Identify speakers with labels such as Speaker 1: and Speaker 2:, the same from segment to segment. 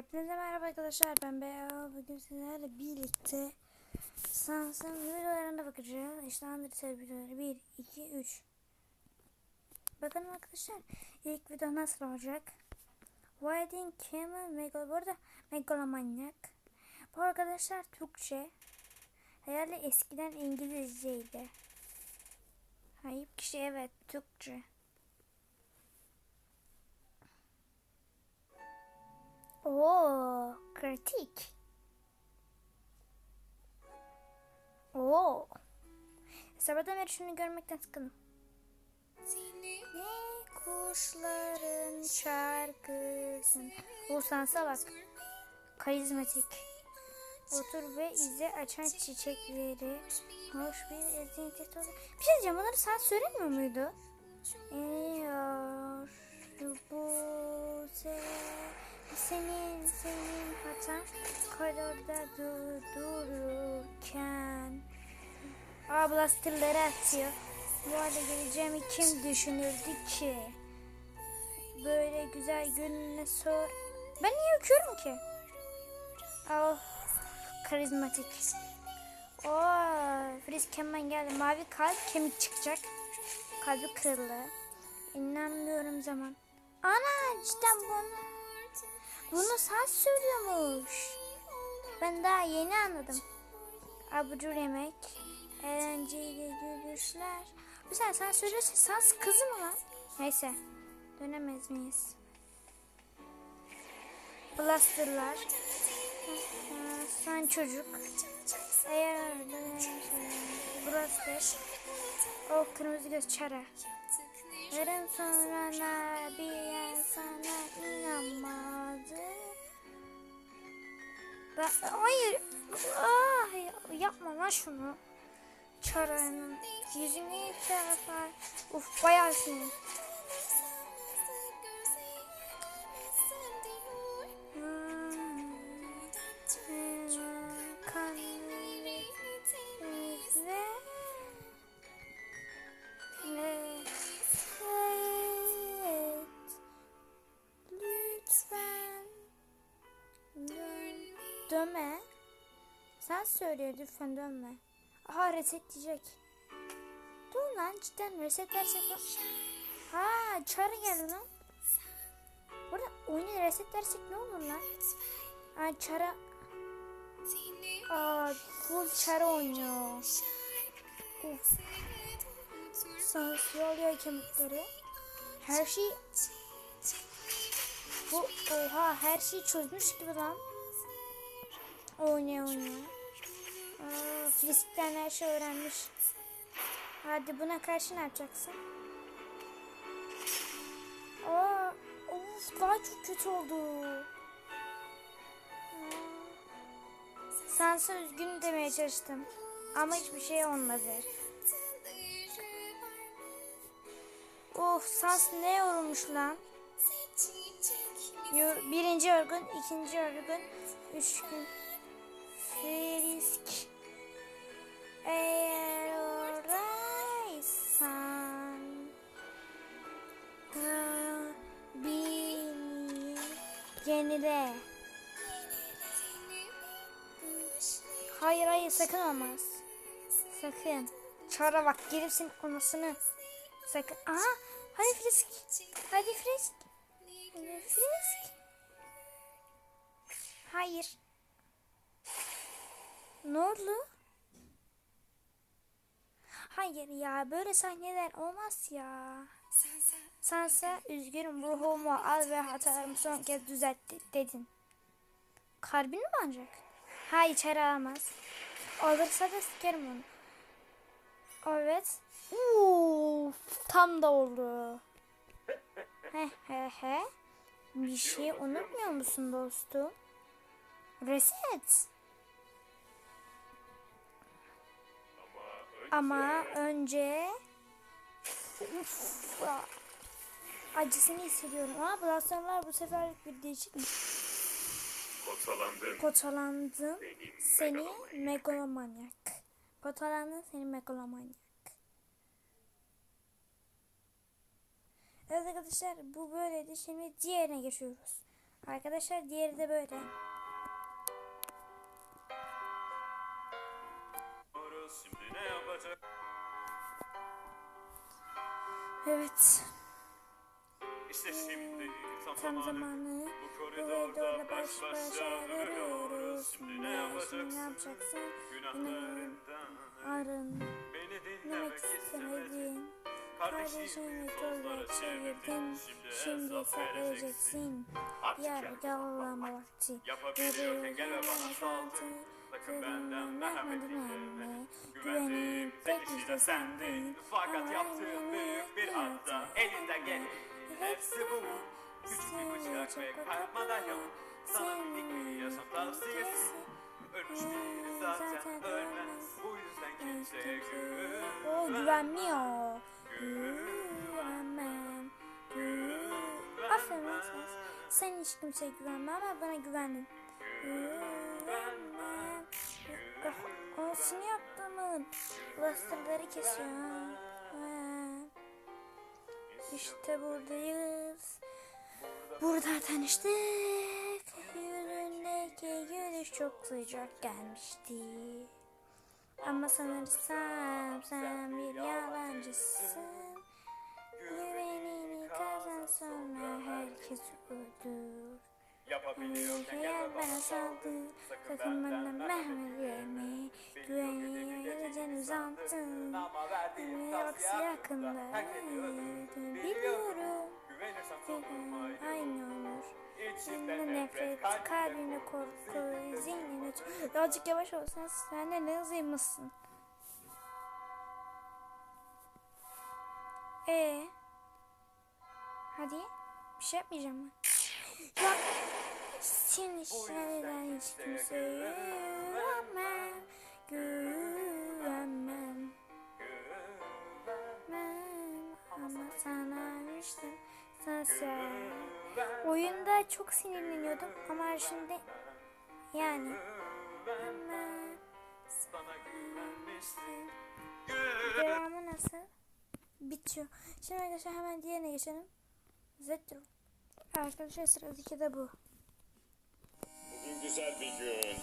Speaker 1: Hepinize merhaba arkadaşlar ben Beyaz bugün sizlerle birlikte Samsung videolarına bakacağız. İşte Android videoları 1, 2, 3 Bakın arkadaşlar ilk video nasıl olacak? Whiting Camel Megal bu arada Megalomanyak. Bu arkadaşlar Türkçe. Herhalde eskiden İngilizceydi. Hayır kişi evet Türkçe Oo, kritik. Oo. Sabahtan beri şunu görmekten sıkıldım. Ne kuşların şarkısın. Bu sansa bak. Karizmatik. Otur ve izle açan çiçekleri. Hoş bir ezinti tozu. Bir şey diyeceğim bunları sen söylemiyor muydu? Eğer bu se senin senin hatan koridorda dur, dururken Aa blasterları atıyor. Bu arada geleceğimi kim düşünürdü ki? Böyle güzel gününe sor. Ben niye öküyorum ki? Oh, karizmatik. Oo, Frisk hemen geldi. Mavi kalp kemik çıkacak. Kalbi kırıldı. İnanmıyorum zaman. Ana cidden bunu. Bunu saz söylüyormuş. Ben daha yeni anladım. Abucur yemek. Eğlenceli gülüşler. Bu sen sen söylüyorsun. Saz kızı mı lan? Neyse. Dönemez miyiz? Blasterlar. Sen çocuk. Eğer Blaster. O kırmızı göz çara. Yarın sonra bir sana Ben, hayır. Ah, yapma lan şunu. Çaranın yüzünü defa. Uf bayağı sinir. Sen söyle lütfen dönme. Aha resetleyecek. Dur lan cidden resetlersek bak. Ha çağrı geldi lan. Burada oyunu resetlersek ne olur lan? Ha çara. Aa full çara oynuyor. Uf. Sansür oluyor kemikleri. Her şey bu oha her şeyi çözmüş gibi lan. Oynuyor oynuyor. Aa, Frisk'ten her şey öğrenmiş. Hadi buna karşı ne yapacaksın? Aa, of daha çok kötü oldu. Sansa üzgün demeye çalıştım. Ama hiçbir şey olmadı. Of Sans ne yorulmuş lan? Birinci yorgun, ikinci yorgun, üç gün. Frisk eğer oradaysan da beni. Hayır hayır sakın olmaz. Sakın. Çara bak gelip anasını. Sakın. Aha hadi Frisk. Hadi Frisk. Hadi Frisk. Hayır. Ne oldu? Hayır ya böyle sahneler olmaz ya. Sansa üzgünüm ruhumu al ve hatalarımı son kez düzelt dedin. Kalbin mi ancak? Hayır içeri alamaz. Alırsa da sikerim onu. Evet. Uf, tam da oldu. He he he. Bir şey unutmuyor musun dostum? Reset. Ama önce Uf, acısını hissediyorum. Aa blasterlar bu seferlik bir değişik mi?
Speaker 2: Benim
Speaker 1: seni
Speaker 2: megalomanyak.
Speaker 1: megalomanyak. Potalandın seni megalomanyak. Evet arkadaşlar bu böyleydi. Şimdi diğerine geçiyoruz. Arkadaşlar diğeri de böyle. Evet.
Speaker 2: İşte şimdi tam,
Speaker 1: Tam
Speaker 2: zamanı.
Speaker 1: zamanı.
Speaker 2: Bu koridorda baş
Speaker 1: baş başa duruyoruz.
Speaker 2: Şimdi ne yapacaksın?
Speaker 1: ne yapacaksın?
Speaker 2: Günahlarından
Speaker 1: Arın.
Speaker 2: beni
Speaker 1: Dinlemek
Speaker 2: istemedin.
Speaker 1: Kardeşini
Speaker 2: tozlara çevirdin. Şimdi
Speaker 1: Şimdi
Speaker 2: hesap vereceksin. yap.
Speaker 1: yalama vakti.
Speaker 2: Yapabiliyorken gel ve bana saldır. Sakın benden merhamet. Kişi de sendin. Fakat yaptığın büyük bir hata. Elinden gelen hepsi bu. Küçük bir bıçak ve kalp madalyon. Sana minik bir yaşam tavsiyesi. Ölmüş biri zaten ölmez. Bu yüzden kimseye güven.
Speaker 1: O güvenmiyor. Güvenmem. Güven. Aferin lan sen. Hiç kimseye güvenme ama bana güvendin. Güvenmem. Oh, olsun yaptığımın. Bastırları kesiyor. Ha. İşte buradayız. Burada tanıştık. Yüzündeki gülüş çok sıcak gelmişti. Ama sanırsam sen bir yalancısın. Güvenini kazan sonra herkes öldür.
Speaker 2: Yapabiliyorken saldır.
Speaker 1: saldı. Sakın benden merhamet Dünya bak
Speaker 2: tavsiye
Speaker 1: yakında. Biliyorum. Senin
Speaker 2: sonuma
Speaker 1: aynı olur. Senin nefret, kalbinde korku, zihninde... Birazcık yavaş olsan sen de ne hızlıymışsın. Ee, hadi bir şey yapmayacağım ben. Ya seni şeyden hiç kimseye güvenmem, güvenmem. Sana düştüm, sen sen. Oyunda çok sinirleniyordum ama şimdi yani
Speaker 2: Sana güvenmiştim.
Speaker 1: devamı nasıl? Bitiyor. Şimdi arkadaşlar hemen diğerine geçelim. Zetro. Arkadaşlar sıradaki de bu.
Speaker 3: Bugün güzel bir gün.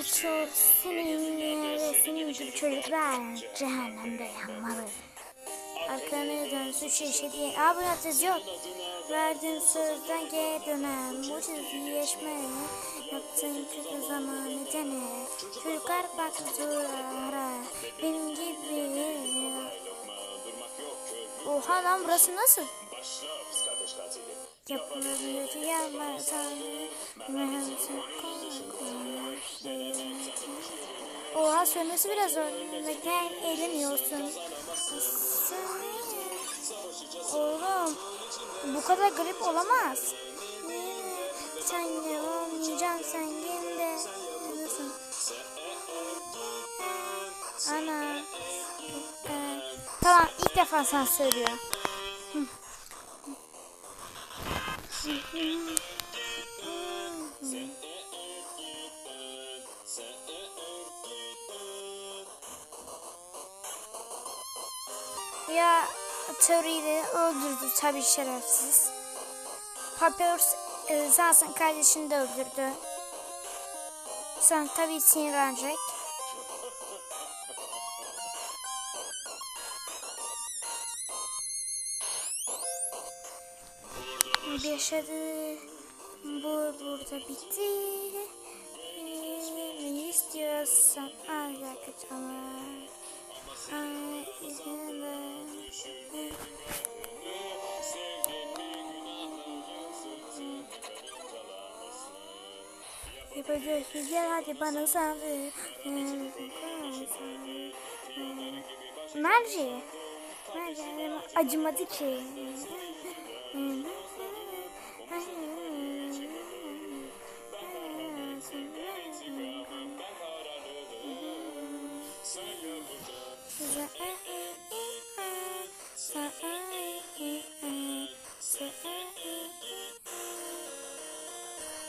Speaker 3: Açıyor.
Speaker 1: seninle ve senin gibi çocuklar cehennemde yanmalı. Arkanı dön suç işlediğin abonatız yok. Verdin sözden geri dönen bu çizgiyi geçme. Yaptığın kötü zamanı dene. Çocuklar bak duvara benim gibi. Oha lan burası nasıl?
Speaker 3: başla kardeş katili.
Speaker 1: Yapılabilir yanlar tanrı. Mühendislik Oha sönmesi biraz zor. Neden eğleniyorsun? Oğlum bu kadar grip olamaz. Sen ne olmayacaksın sen yine de. Ana. Tamam ilk defa sen söylüyor. Ya teoriyi öldürdü tabii şerefsiz. Papyrus e, zaten kardeşini de öldürdü. Sen tabii sinirlenecek. Yaşadı. Bu burada bitti. Ee, Ne istiyorsan al ama. Ay, izninle. Yapacak gel hadi bana saldır. Merci. Merci acımadı ki.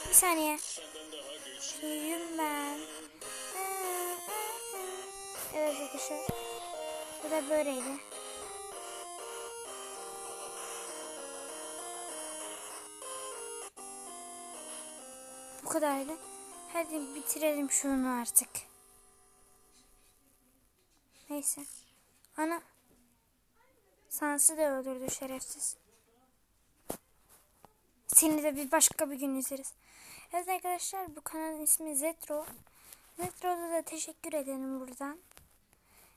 Speaker 1: Bir saniye. Suyum ben. Evet arkadaşlar. Bu da böyleydi. Bu kadardı. Hadi bitirelim şunu artık. Neyse. Ana. Sansı da öldürdü şerefsiz. Seni de bir başka bir gün izleriz. Evet arkadaşlar bu kanalın ismi Zetro. Zetro'da da teşekkür ederim buradan.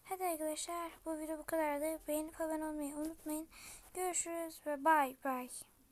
Speaker 1: Hadi arkadaşlar bu video bu kadardı. Beğenip abone olmayı unutmayın. Görüşürüz ve bay bay.